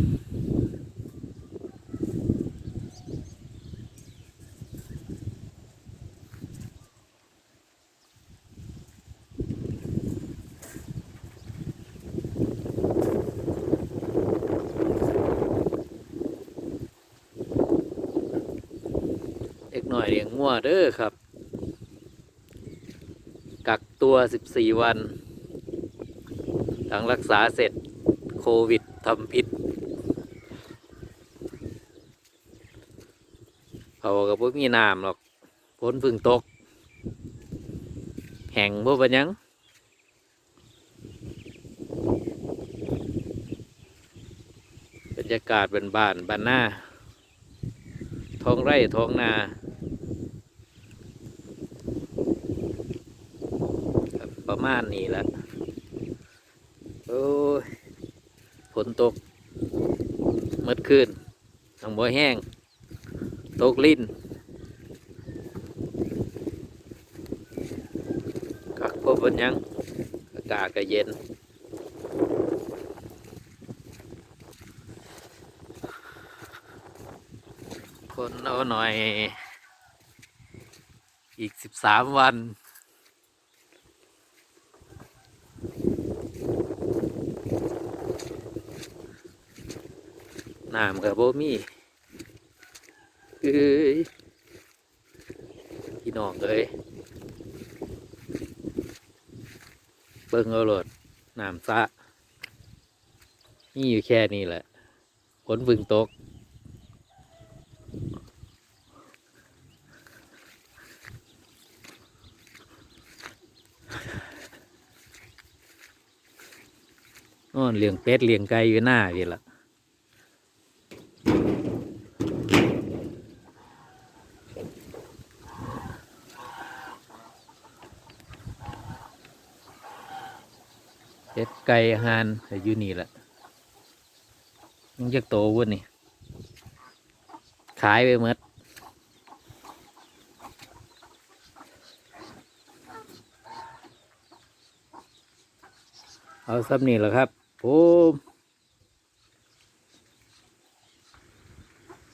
เด็กหน่อยเลี้ยงงัวเด้อครับ กักตัว 14 วันหลังรักษาเสร็จโควิดทำพิษ เขาก็บ่มีน้ำหรอกฝนพึ่งตก แห่งบ่เป็นหยังบรรยากาศเป็นบ้านบ้านหน้าท้องไร่ท้องนาประมาณนี้แหละโอ้ยฝนตกมื่อคืนน้องบัวแห้ง ตกลิ้นกักพบเป็นยังอากาศก็เย็นคนเอาหน่อย อีกสิบสามวันน้ำกับโบมี่ เอ้ยพี่น้องเอ้ยเบิ่งเอาหลดน้ำซะนี่อยู่แค่นี้แหละฝนพึ่งตก นอนเลี้ยงเป็ดเลี้ยงไก่อยู่หน้าพี่ละ เจ็ดไก่อาหารก็อยู่นี่แหละมันจะโตวุ้นนี่ ขายไปหมดเอาซับนี่แหละครับผม